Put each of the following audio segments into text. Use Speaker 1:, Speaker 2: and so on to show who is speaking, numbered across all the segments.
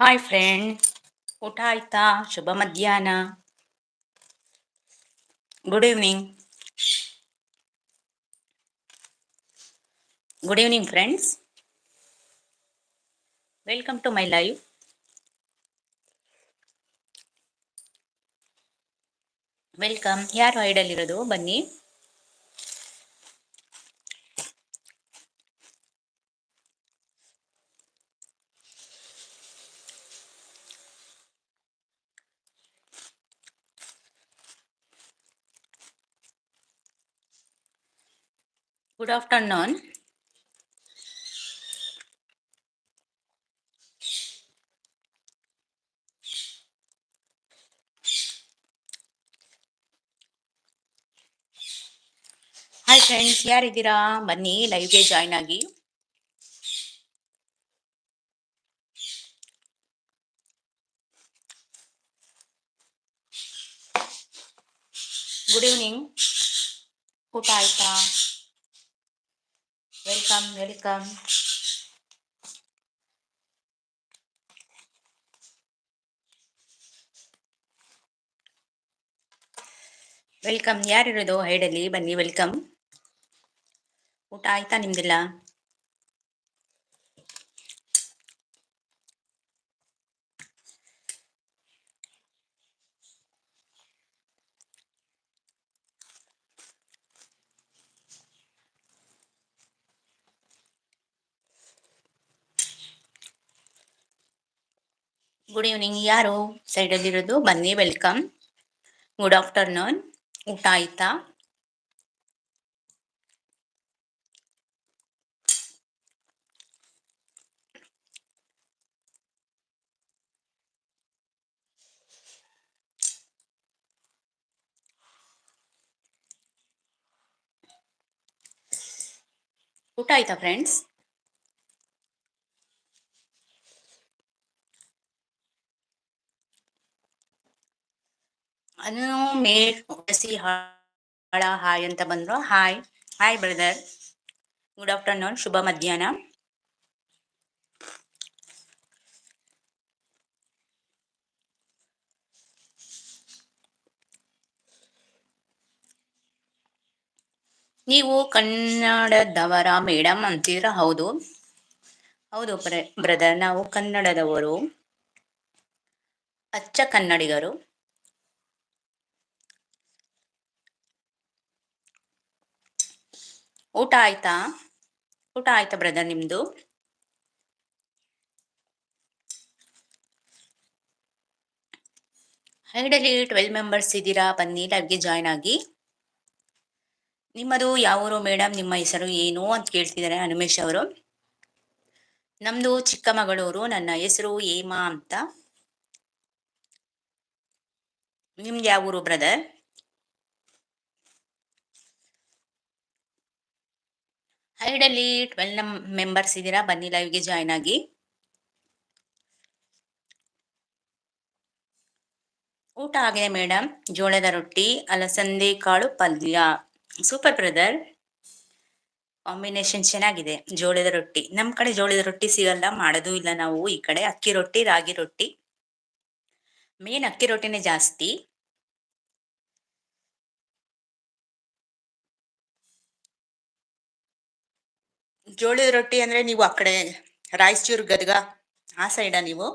Speaker 1: Hi friend ಊಟ ಆಯ್ತಾ ಶುಭ ಮಧ್ಯಾಹ್ನ good evening good evening friends welcome to my live welcome ಯಾರು ಇರೋದು ಬನ್ನಿ ಗುಡ್ ಆಫ್ಟರ್ನೂನ್ ಹಾಯ್ ಫ್ರೆಂಡ್ಸ್ ಯಾರಿದ್ದೀರಾ? ಬನ್ನಿ ಲೈವ್ಗೆ ಜಾಯ್ನ್ ಆಗಿ. ಗುಡ್ ಈವ್ನಿಂಗ್ ಊಟ ಆಯ್ತಾ? ವೆಲ್ಕಮ್ ವೆಲ್ಕಮ್ ವೆಲ್ಕಮ್ ಯಾರಿರೋದು? ಹೈಡಲ್ಲಿ ಬನ್ನಿ ವೆಲ್ಕಮ್ ಊಟ ಆಯ್ತಾ ನಿಮ್ದೆಲ್ಲ? ಗುಡ್ ಈವ್ನಿಂಗ್ ಯಾರು? ಸೈಡಲ್ಲಿರೋದು ಬನ್ನಿ ವೆಲ್ಕಮ್ ಗುಡ್ ಆಫ್ಟರ್ನೂನ್ ಊಟ ಆಯ್ತಾ? ಊಟ ಆಯ್ತಾ ಫ್ರೆಂಡ್ಸ್ ಅನ್ನು ಮೇಸಿ ಹಾಳ, ಹಾಯ್ ಅಂತ ಬಂದ್ರು. Hi hi brother. Good afternoon ಶುಭ ಮಧ್ಯಾಹ್ನ. ನೀವು ಕನ್ನಡದವರ ಮೇಡಮ್ ಅಂತೀರಾ? ಹೌದು. ಹೌದು ಬ್ರದರ್. ನಾವು ಕನ್ನಡದವರು. ಅಚ್ಚ ಕನ್ನಡಿಗರು. ಊಟ ಆಯ್ತಾ? ಊಟ ಆಯ್ತಾ ಬ್ರದರ್ ನಿಮ್ದು? ಹೈಡಲ್ಲಿ ಟ್ವೆಲ್ ಮೆಂಬರ್ಸ್ ಇದ್ದೀರಾ? ಬನ್ನಿ ಲೈವ್ಗೆ ಜಾಯ್ನ್ ಆಗಿ. ನಿಮ್ಮದು ಯಾವ ಊರು ಮೇಡಮ್ ನಿಮ್ಮ ಹೆಸರು ಏನು ಅಂತ ಕೇಳ್ತಿದ್ದಾರೆ ಹನುಮೇಶ್ ಅವರು. ನಮ್ದು ಚಿಕ್ಕಮಗಳೂರು, ನನ್ನ ಹೆಸರು ಏಮಾ ಅಂತ. ನಿಮ್ದು ಯಾವೂರು ಬ್ರದರ್ ಹೈಡಲ್ಲಿ ಟ್ವೆಲ್ ಮೆಂಬರ್ಸ್ ಇದ್ದೀರಾ ಬನ್ನಿ ಲೈವ್ಗೆ ಜಾಯ್ನ್ ಆಗಿ. ಊಟ ಆಗಿದೆ ಮೇಡಮ್ ಜೋಳದ ರೊಟ್ಟಿ, ಅಲಸಂದೆ, ಕಾಳು, ಪಲ್ಯ. ಸೂಪರ್ ಬ್ರದರ್ ಕಾಂಬಿನೇಷನ್ ಚೆನ್ನಾಗಿದೆ. ಜೋಳದ ರೊಟ್ಟಿ. ನಮ್ಮ ಕಡೆ ಜೋಳದ ರೊಟ್ಟಿ ಸಿಗಲ್ಲ. ಮಾಡೋದು ಇಲ್ಲ ನಾವು. ಈ ಕಡೆ ಅಕ್ಕಿ ರೊಟ್ಟಿ, ರಾಗಿ ರೊಟ್ಟಿ. ಮೇನ್ ಅಕ್ಕಿ ರೊಟ್ಟಿನೇ ಜಾಸ್ತಿ. ಜೋಳದ ರೊಟ್ಟಿ ಅಂದ್ರೆ ನೀವು ಆ ಕಡೆ ರಾಯಚೂರು ಗದಗ, ಆ ಸೈಡ ನೀವು?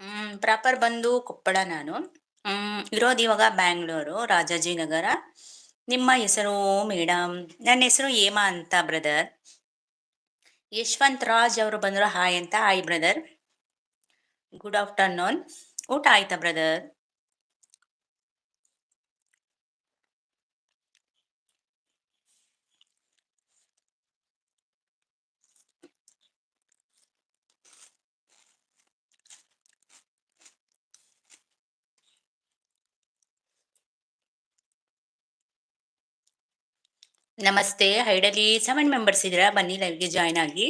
Speaker 1: ಹ್ಮ್ ಪ್ರಾಪರ್ ಬಂದು ಕೊಪ್ಪಳ ನಾನು. ಹ್ಮ್, ಇರೋದು ಇವಾಗ ಬ್ಯಾಂಗ್ಳೂರು, ರಾಜಾಜಿನಗರ. ನಿಮ್ಮ ಹೆಸರು ಮೇಡಮ್? ನನ್ನ ಹೆಸರು ಏಮಾ ಅಂತ ಬ್ರದರ್ ಯಶವಂತ್ ರಾಜ್ ಅವರು ಬಂದ್ರು, ಹಾಯ್ ಅಂತ. ಹಾಯ್ ಬ್ರದರ್ ಗುಡ್ ಆಫ್ಟರ್ನೂನ್ ಊಟ ಆಯ್ತಾ ಬ್ರದರ್ ನಮಸ್ತೆ ಹೈಡಲಿ ಸೆವೆನ್ ಮೆಂಬರ್ಸ್ ಇದ್ದೀರಾ ಬನ್ನಿ ಲೈವ್ಗೆ ಜಾಯ್ನ್ ಆಗಿ.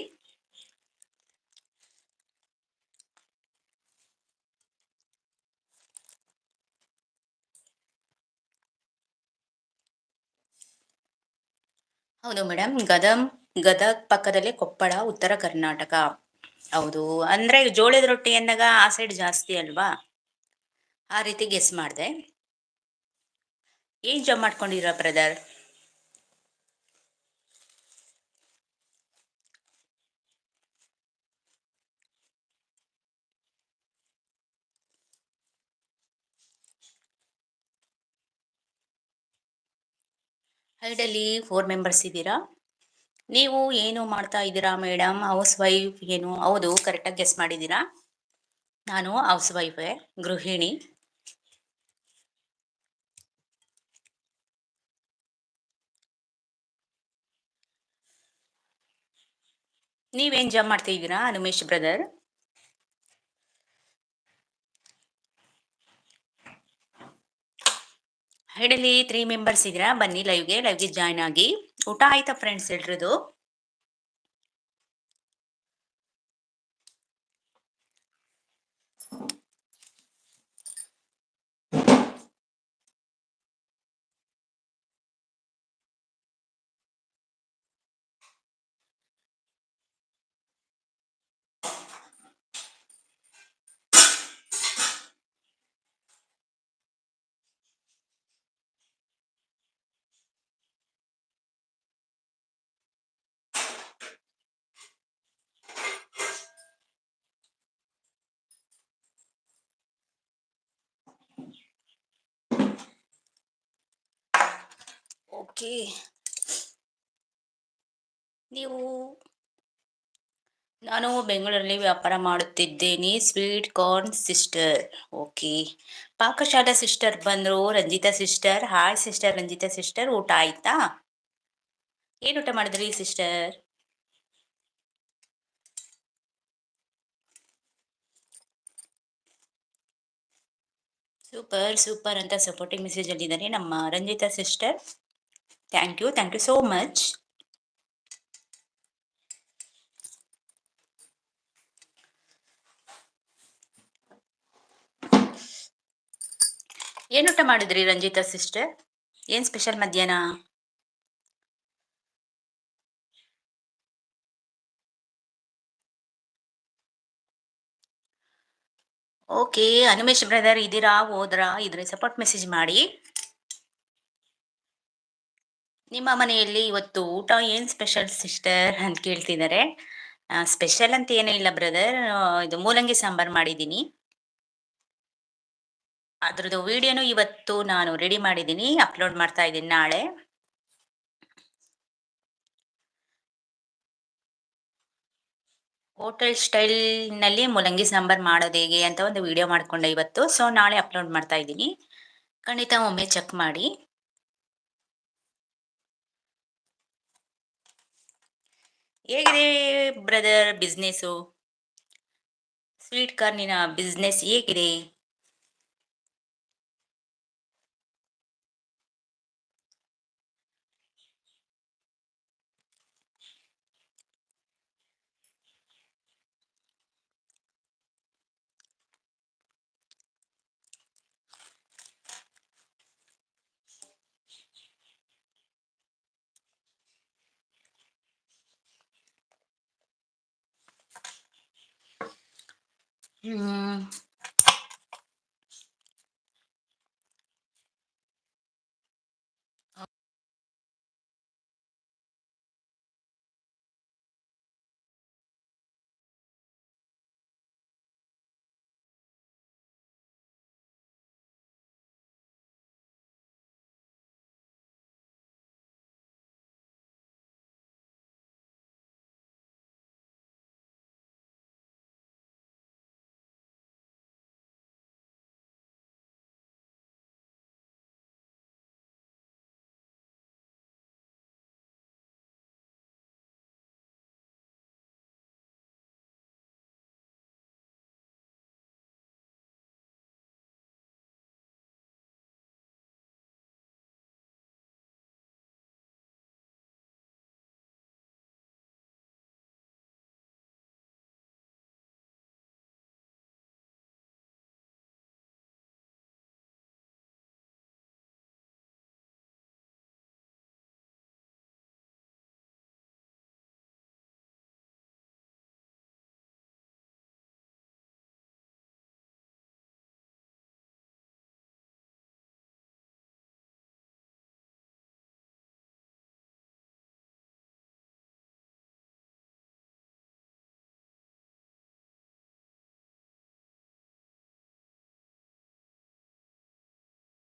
Speaker 1: ಹೌದು ಮೇಡಮ್ ಗದಮ್ ಗದಗ್ ಪಕ್ಕದಲ್ಲೇ ಕೊಪ್ಪಳ, ಉತ್ತರ ಕರ್ನಾಟಕ. ಹೌದು. ಅಂದ್ರೆ ಜೋಳದ ರೊಟ್ಟಿ ಅಂದಾಗ ಆ ಸೈಡ್ ಜಾಸ್ತಿ ಅಲ್ವಾ? ಆ ರೀತಿ ಗೆಸ್ ಮಾಡಿದೆ. ಏನ್ ಜಾಬ್ ಮಾಡ್ಕೊಂಡಿರ ಬ್ರದರ್ ಹೈಡಲ್ಲಿ ಫೋರ್ ಮೆಂಬರ್ಸ್ ಇದ್ದೀರಾ? ನೀವು ಏನು ಮಾಡ್ತಾ ಇದ್ದೀರಾ ಮೇಡಮ್ ಹೌಸ್ ವೈಫ್ ಏನು? ಹೌದು, ಕರೆಕ್ಟಾಗಿ ಗೆಸ್ ಮಾಡಿದ್ದೀರಾ? ನಾನು ಹೌಸ್ ವೈಫೇ ಗೃಹಿಣಿ. ನೀವೇನು ಜಾಬ್ ಮಾಡ್ತಾ ಇದ್ದೀರಾ, ಅನುಮೇಶ್ ಬ್ರದರ್? ಹೈಡಲ್ಲಿ ತ್ರೀ ಮೆಂಬರ್ಸ್ ಇದ್ದೀರಾ? ಬನ್ನಿ ಲೈವ್ಗೆ ಲೈವ್ಗೆ ಜಾಯ್ನ್ ಆಗಿ. ಊಟ ಆಯ್ತಾ ಫ್ರೆಂಡ್ಸ್ ಎಲ್ರದು ಓಕೆ ನೀವು ನಾನು ಬೆಂಗಳೂರಲ್ಲಿ ವ್ಯಾಪಾರ ಮಾಡುತ್ತಿದ್ದೇನೆ, sweet corn sister. Okay. Pakashala sister ಬಂದರು, Ranjitha sister. Hi sister Ranjitha sister. ಊಟ ಆಯ್ತಾ? ಏನು ಊಟ ಮಾಡಿದ್ರಿ ಸಿಸ್ಟರ್? ಸೂಪರ್ ಸೂಪರ್ ಅಂತ ಸಪೋರ್ಟಿಂಗ್ ಮೆಸೇಜ್ ಅಲ್ಲಿದ್ದಾರೆ ನಮ್ಮ Ranjitha sister. Thank you thank you so much ಏನು ಊಟ ಮಾಡಿದ್ರಿ ರಂಜಿತಾ ಸಿಸ್ಟರ್ ಏನು ಸ್ಪೆಷಲ್ ಮಧ್ಯಾಹ್ನ? ಓಕೆ ಅನಿಮೇಶ್ ಬ್ರದರ್ ಇದ್ದೀರಾ? ಹೋದ್ರಾ? ಇದ್ರೆ ಸಪೋರ್ಟ್ ಮೆಸೇಜ್ ಮಾಡಿ. ನಿಮ್ಮ ಮನೆಯಲ್ಲಿ ಇವತ್ತು ಊಟ ಏನ್ ಸ್ಪೆಷಲ್ ಸಿಸ್ಟರ್ ಅಂತ ಕೇಳ್ತಿದ್ದಾರೆ ಸ್ಪೆಷಲ್ ಅಂತ ಏನೂ ಇಲ್ಲ ಬ್ರದರ್ ಇದು ಮೂಲಂಗಿ ಸಾಂಬಾರ್ ಮಾಡಿದ್ದೀನಿ. ಅದ್ರದ್ದು ವಿಡಿಯೋನು ಇವತ್ತು ನಾನು ರೆಡಿ ಮಾಡಿದ್ದೀನಿ. ಅಪ್ಲೋಡ್ ಮಾಡ್ತಾ ಇದ್ದೀನಿ ನಾಳೆ. ಹೋಟೆಲ್ ಸ್ಟೈಲ್ನಲ್ಲಿ ಮೂಲಂಗಿ ಸಾಂಬಾರ್ ಮಾಡೋದು ಹೇಗೆ ಅಂತ ಒಂದು ವಿಡಿಯೋ ಮಾಡ್ಕೊಂಡೆ ಇವತ್ತು. ಸೊ ನಾಳೆ ಅಪ್ಲೋಡ್ ಮಾಡ್ತಾ ಇದ್ದೀನಿ. ಖಂಡಿತ ಒಮ್ಮೆ ಚೆಕ್ ಮಾಡಿ. ಹೇಗಿದೆ ಬ್ರದರ್ ಬಿಸ್ನೆಸ್ಸು ಸ್ವೀಟ್ ಕಾರ್ನಿನ ಬಿಸ್ನೆಸ್ ಹೇಗಿದೆ? ಹ್ಮ್